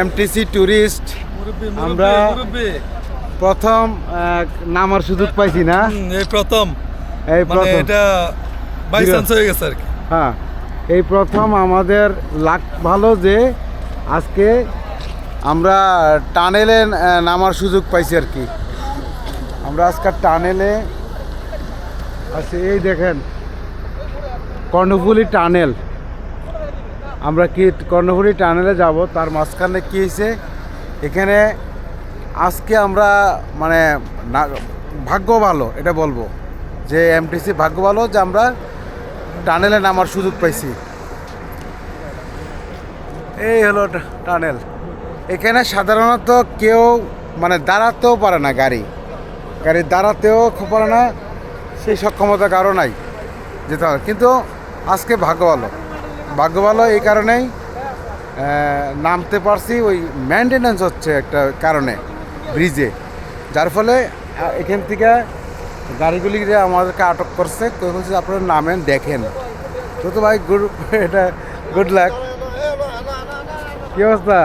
MTC tourist আমরা প্রথম নামার সুযোগ পাইছি না। এই প্রথম। এই মানে প্রথম। এটা বাই চান্স হয়ে গেছে আর কি। হ্যাঁ এই প্রথম আমাদের লাক ভালো যে আজকে আমরা টানেলে নামার সুযোগ পাইছি আর কি। আমরা আজকে টানেলে আচ্ছা এই দেখেন কর্ণফুলি টানেল। আমরা কি কর্ণফুলি টানেলে যাব? তার মাঝখানে কী হয়েছে? এখানে আজকে আমরা মানে ভাগ্য ভালো, এটা বলব। যে এমটিসি ভাগ্য ভালো যে আমরা টানেলে নামার সুযোগ পাইছি। এই হলো টানেল। এখানে সাধারণত কেউ মানে দাঁড়াতেও পারে না গাড়ি। গাড়ি দাঁড়াতেও পারে না, সেই সক্ষমতা কারও নাই। যেতে হবে কিন্তু আজকে ভাগ্য ভালো। ভাগ্য ভালো এই কারণেই নামতে পারছি ওই মেনটেন্যান্স হচ্ছে একটা কারণে ব্রিজে যার ফলে এখান থেকে গাড়িগুলি যে আমাদেরকে আটক করছে কেউ বলছে আপনারা নামেন দেখেন। তো তো ভাই গুড এটা গুড লাক কি অবস্থা?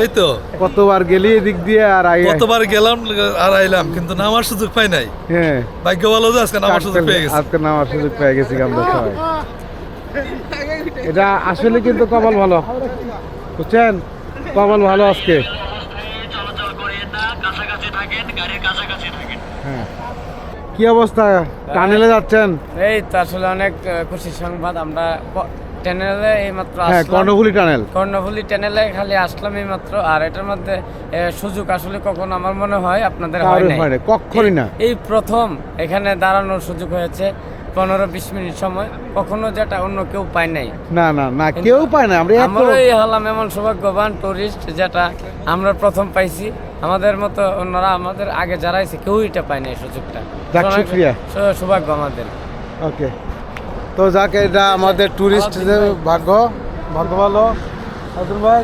এই তো। কতবার গেলি এদিক দিয়ে আর আই কতবার গেলাম আর আইলাম কিন্তু নামার সুযোগ পাই নাই। হ্যাঁ। ভাগ্য ভালো যে আজকে নামার সুযোগ পেয়ে গেছে। আজকে নামার সুযোগ পেয়ে গেছি আমরা সবাই। এটা আসলে কিন্তু কপাল ভালো। বুঝছেন? কপাল ভালো আজকে। হ্যাঁ। কি অবস্থা? টানেলে যাচ্ছেন? এই তো আসলে অনেক খুশি সংবাদ। আমরা টেনেলে এই মাত্র হ্যাঁ কর্ণফুলি টানেল। কর্ণফুলি টেনেলে খালি আসলাম এই মাত্র আর এটার মধ্যে সুযোগ আসলে কখন আমার মনে হয় আপনাদের হয় হয় না, কক্ষরই না। এই প্রথম এখানে দাঁড়ানোর সুযোগ হয়েছে। পনেরো বিশ মিনিট সময় কখনো যেটা অন্য কেউ পায় নাই। না না না কেউ পায় না আমরা আমরাই হলাম এমন সৌভাগ্যবান টুরিস্ট যেটা আমরা প্রথম পাইছি। আমাদের মতো অন্যরা আমাদের আগে যারা আছে কেউ এটা পায় নাই সুযোগটা। সৌভাগ্য আমাদের। ওকে। তো যাকে এটা আমাদের ট্যুরিস্টদের ভাগ্য ভাগ্য ভালো। আলাদুন ভাই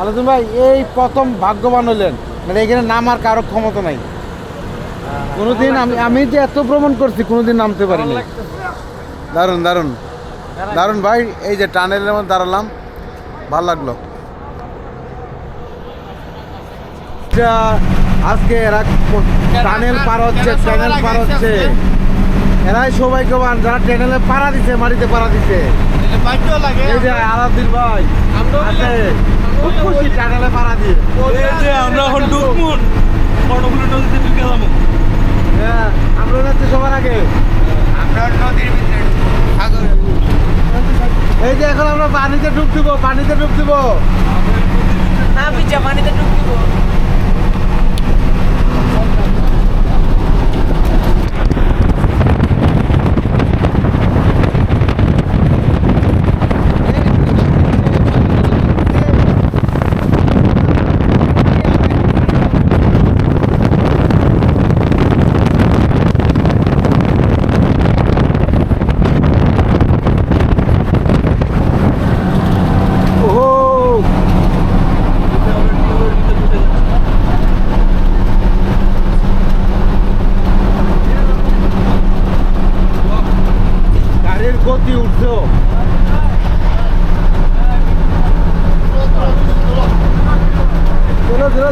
আলাদুন ভাই এই প্রথম ভাগ্যবান হলেন। মানে এখানে নামার কারও ক্ষমতা নাই। কোনোদিন আমি আমি যে এত ভ্রমণ করছি কোনোদিন নামতে পারিনি। দারুণ দারুণ। দারুণ ভাই এই যে টানেলের মধ্যে দাঁড়ালাম ভালো লাগল। আজকে এরা টানেল পার হচ্ছে টানেল পার হচ্ছে। এরাই সৌভাগ্যবান যারা টানেলে পাড়া দিছে মাটিতে পাড়া দিছে। এই যে আলাদিন ভাই আছে। খুব খুশি টানেলে পাড়া দিয়ে। এই যে আমরা এখন ডুবমুন কর্ণফুলি নদীতে ঢুকে গেলাম হ্যাঁ আমরা যাচ্ছি সবার আগে। এই যে এখন আমরা পানিতে ডুব দিব পানিতে ডুব দিব। না পিছা পানিতে ডুব দিব।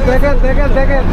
দেখেন দেখেন দেখেন।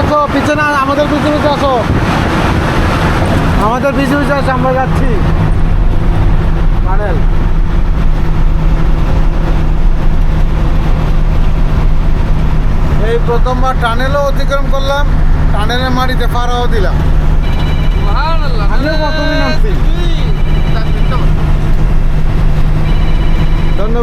আছো পিছনে আমাদের পিছনে আসো আমাদের পিছনে আসো আমরা যাচ্ছি। এই প্রথমবার টানেলও অতিক্রম করলাম টানেলের মাটিতে পাড়াও দিলাম। ধন্যবাদ।